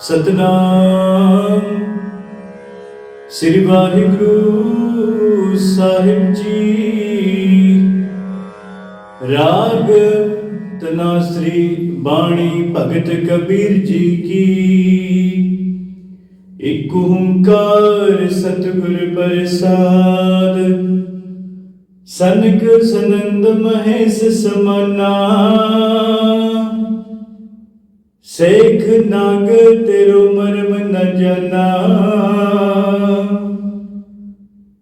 ਸਤਨਾਮ। ਸ੍ਰੀ ਵਾਹਿਗੁਰੂ ਸਾਹਿਬ ਜੀ। ਰਾਗ ਤਨਾਸਰੀ ਬਾਣੀ ਭਗਤ ਕਬੀਰ ਜੀ ਕੀ। ਇਕ ਓੰਕਾਰ ਸਤਿਗੁਰ ਪ੍ਰਸਾਦ। ਸਨਕ ਸਨੰਦ ਮਹੇਸ਼ ਸਮਾਨਾ। ਸੇਖ ਨਾਗ ਤੇਰੋ ਮਰਮ ਨ ਜਨਾ।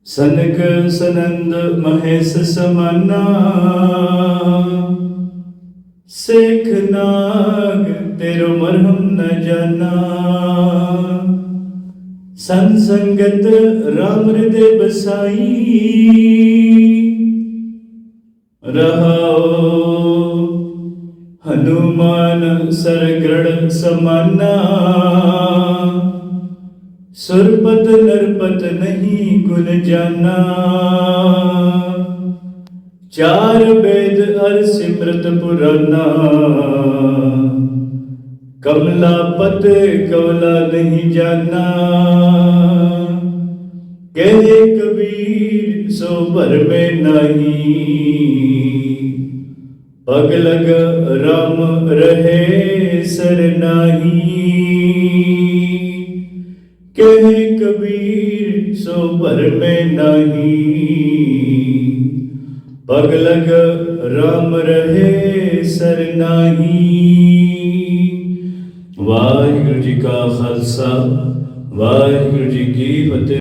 ਸਨਕ ਸਨੰਦ ਮਹੇਸ਼ ਸਮਾਨਾ। ਸੇਖ ਨਾਗ ਤੇਰੋ ਮਰਮ ਨ ਜਾਣਾ ਸੰਗ ਸੰਗਤ ਰਾਮ ਹਿਰਦੇ ਬਸਾਈ ਰਹਾਓ ਹਨੂਮਾਨ ਸਰਗੜ ਸਮਾਨਾ ਸੁਰਪਤ ਨਰਪਤ ਨਹੀਂ ਗੁਣ ਜਾਨਾ ਚਾਰ ਵੇਦ ਅਰ ਸਿਮਰਤ ਪੁਰਾਨਾ ਕਮਲਾ ਪਤ ਕਮਲਾ ਨਹੀਂ ਜਾਨਾ ਕਹੇ ਕਬੀਰ ਸੋ ਭਰਮੇ ਨਹੀਂ ਪਗ ਲਗ ਰਾਮ ਰਹੇ ਸਰਨਾਹੀ ਕਹੇ ਕਬੀਰ ਸੋ ਭਰਮੇ ਨਹੀਂ। ਪਗ ਲਗ ਰਹੇ ਸਰਨਾਹੀ ਵਾਹਿਗੁਰੂ ਜੀ ਕਾ ਖਾਲਸਾ, ਵਾਹਿਗੁਰੂ ਜੀ ਕੀ ਫਤਿਹ।